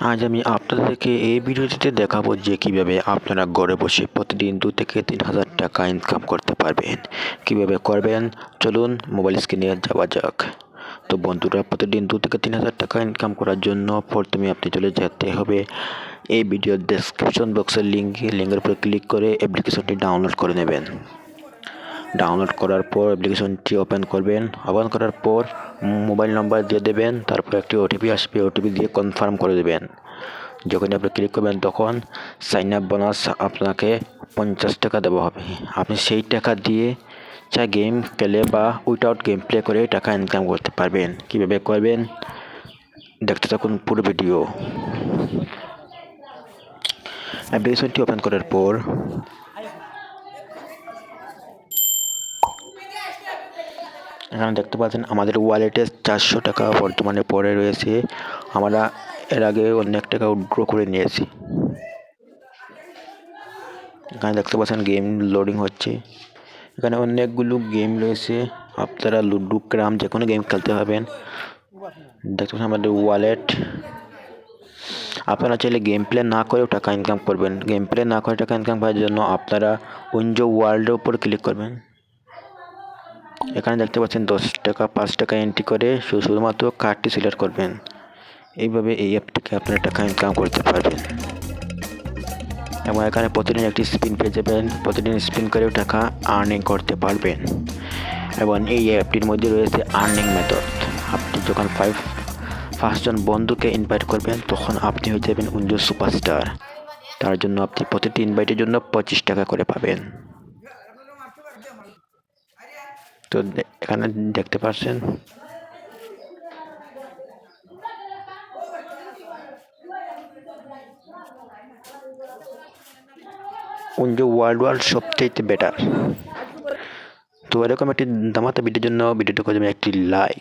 আজ আমি আপনাদেরকে এই ভিডিওটিতে দেখাবো যে কীভাবে আপনারা ঘরে বসে প্রতিদিন দু থেকে তিন হাজার টাকা ইনকাম করতে পারবেন। কীভাবে করবেন? চলুন মোবাইল স্ক্রিনে যাওয়া যাক। তো বন্ধুরা, প্রতিদিন দু থেকে তিন হাজার টাকা ইনকাম করার জন্য প্রথমে আপনি চলে যেতে হবে এই ভিডিওর ডেসক্রিপশন বক্সের লিঙ্কে লিঙ্কের উপরে ক্লিক করে অ্যাপ্লিকেশনটি ডাউনলোড করে নেবেন। ডাউনলোড করার পর অ্যাপ্লিকেশনটি ওপেন করবেন। ওপেন করার পর মোবাইল নাম্বার দিয়ে দেবেন, তারপর একটি ওটিপি আসবে ওটিপি দিয়ে কনফার্ম করে দেবেন। যখন আপনি ক্লিক করবেন তখন সাইন আপ বোনাস আপনাকে পঞ্চাশ টাকা দেওয়া হবে। আপনি সেই টাকা দিয়ে চাই গেম খেলে বা উইথাউট গেম প্লে করে টাকা ইনকাম করতে পারবেন। কীভাবে করবেন? দেখতে থাকুন পুরো ভিডিও অ্যাপ্লিকেশনটি ওপেন করার পর এখানে দেখতে পাচ্ছেন আমাদের ওয়ালেটে চারশো টাকা বর্তমানে পড়ে রয়েছে। আমরা এর আগে অনেক টাকা উইথড্র করে নিয়েছি। এখানে দেখতে পাচ্ছেন গেম লোডিং হচ্ছে। এখানে অনেকগুলো গেম রয়েছে। আপনারা লুডো, ক্রাম যে কোনো গেম খেলতে পারবেন। দেখতে পাচ্ছেন আমাদের ওয়ালেট আপনারা চাইলে গেম প্লে না করেও টাকা ইনকাম করবেন। গেম প্লে না করে টাকা ইনকাম করার জন্য আপনারা উইন্ডো ওয়ার্ল্ডের উপর ক্লিক করবেন। এখানে দেখতে পাচ্ছেন দশ টাকা, পাঁচ টাকা এন্ট্রি করে শুধু শুধুমাত্র কার্ডটি সিলেক্ট করবেন। এইভাবে এই অ্যাপ থেকে আপনারা টাকা ইনকাম করতে পারবেন। এবং এখানে প্রতিদিন একটি স্পিন পেয়ে যাবেন, প্রতিদিন স্পিন করেও টাকা আর্নিং করতে পারবেন। এবং এই অ্যাপটির মধ্যে রয়েছে আর্নিং মেথড আপনি যখন ফাইভ পাঁচজন বন্ধুকে ইনভাইট করবেন, তখন আপনি হয়ে যাবেন উঞ্জু সুপারস্টার। তার জন্য আপনি প্রতিটি ইনভাইটের জন্য পঁচিশ টাকা করে পাবেন। তো এখানে দেখতে পাচ্ছেন। উঞ্জু ওয়ার্ল্ড ওয়ার্ল্ড সবচেয়ে বেটার তো এরকম একটি দামাতে ভিডিওর জন্য ভিডিওটি করে একটি লাইক